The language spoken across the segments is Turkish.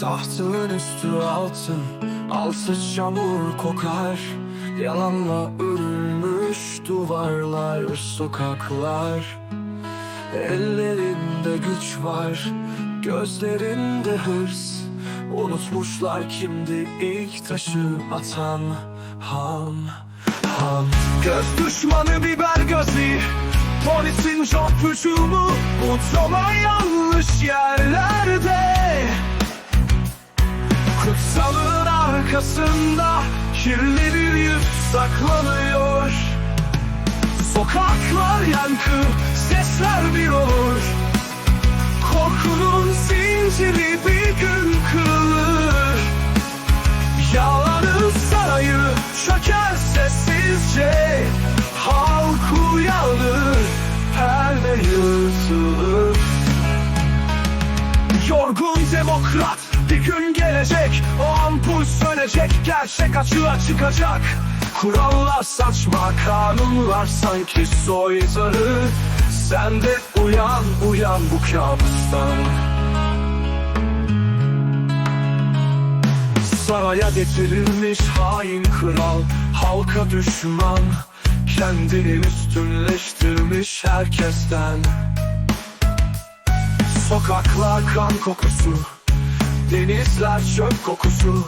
Tahtın üstü altın Altı çamur kokar. Yalanla örülmüş duvarlar Sokaklar. Ellerinde güç var Gözlerinde hırs. Unutmuşlar kimdi ilk taşı atan Han Han Göz düşmanı biber gözü Polisin çok hücumu. Mutlama yanlış yerlerde arkasında Kirli bir yüz saklanıyor. Sokaklar yankı, sesler bir olur. Korkunun zinciri bir gün kırılır. Yalanın sarayı çöker sessizce. Halk uyanır, perde yırtılır. Yorgun demokrat bir gün gelecek O ampul sönecek gerçek açığa çıkacak. Kurallar saçma kanunlar sanki soytarı. Sen de uyan uyan bu kabustan. Saraya getirilmiş hain kral Halka düşman. Kendini üstünleştirmiş herkesten. Sokaklar kan kokusu Denizler çöp kokusu.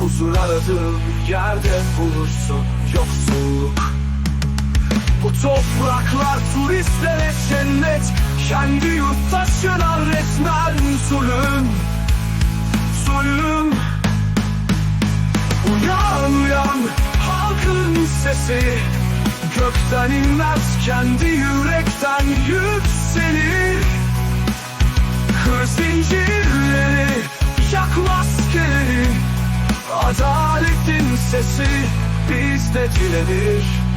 Huzur aradığın yerde bulursun yoksulluk. Bu topraklar turistlere cennet Kendi yurttaşına resmen zulüm. Zulüm. Uyan uyan halkın sesi. Gökten inmez kendi yürekten sesi bizde dilenir